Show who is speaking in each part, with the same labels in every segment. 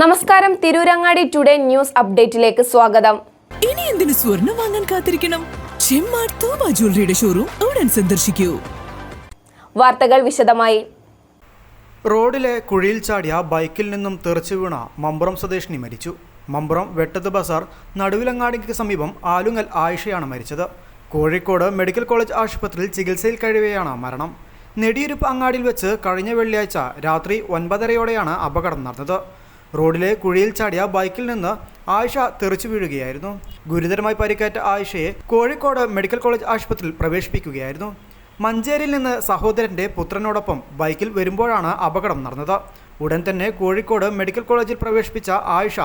Speaker 1: നമസ്കാരം. Tirurangadi today news അപ്ഡേറ്റിലേക്ക് സ്വാഗതം.
Speaker 2: ഇനി എന്തിനു സ്വർണം വാങ്ങാൻ കാത്തിരിക്കണം? ചെമ്മാട് തോമ ജ്വല്ലറിയുടെ ഷോറൂം ഉടൻ സന്ദർശിക്കൂ.
Speaker 1: വാർത്തകൾ വിശദമായി.
Speaker 3: റോഡിലെ കുഴിയിൽ ചാടിയ ബൈക്കിൽ നിന്നും തെറിച്ചു വീണ മമ്പുറം സ്വദേശിനി മരിച്ചു. മമ്പുറം വെട്ടത്ത് ബസാർ നടുവിലങ്ങാടിക്ക് സമീപം ആലുങ്ങൽ ആയിഷയാണ് മരിച്ചത്. കോഴിക്കോട് മെഡിക്കൽ കോളേജ് ആശുപത്രിയിൽ ചികിത്സയിൽ കഴിയുകയാണ് മരണം. നെടിയിരുപ്പ് അങ്ങാടിയിൽ വെച്ച് കഴിഞ്ഞ വെള്ളിയാഴ്ച രാത്രി ഒൻപതരയോടെയാണ് അപകടം നടന്നത്. റോഡിലെ കുഴിയിൽ ചാടിയ ബൈക്കിൽ നിന്ന് ആയിഷ തെറിച്ചു വീഴുകയായിരുന്നു. ഗുരുതരമായി പരിക്കേറ്റ ആയിഷയെ കോഴിക്കോട് മെഡിക്കൽ കോളേജ് ആശുപത്രിയിൽ പ്രവേശിപ്പിക്കുകയായിരുന്നു. മഞ്ചേരിയിൽ നിന്ന് സഹോദരന്റെ പുത്രനോടൊപ്പം ബൈക്കിൽ വരുമ്പോഴാണ് അപകടം നടന്നത്. ഉടൻ തന്നെ കോഴിക്കോട് മെഡിക്കൽ കോളേജിൽ പ്രവേശിപ്പിച്ച ആയിഷ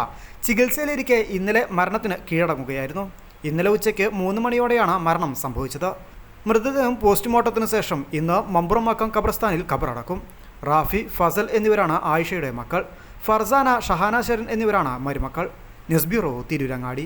Speaker 3: ചികിത്സയിലിരിക്കെ ഇന്നലെ മരണത്തിന് കീഴടങ്ങുകയായിരുന്നു. ഇന്നലെ ഉച്ചയ്ക്ക് മൂന്ന് മണിയോടെയാണ് മരണം സംഭവിച്ചത്. മൃതദേഹം പോസ്റ്റ്മോർട്ടത്തിന് ശേഷം ഇന്ന് മമ്പുറമാക്കം ഖബർസ്ഥാനിൽ ഖബറടക്കും. റാഫി ഫസൽ എന്നിവരാണ് ആയിഷയുടെ മക്കൾ. ഫർസാന ഷഹാന ശരൺ എന്നിവരാണ് മരുമക്കൾ. News bureau Tirurangadi.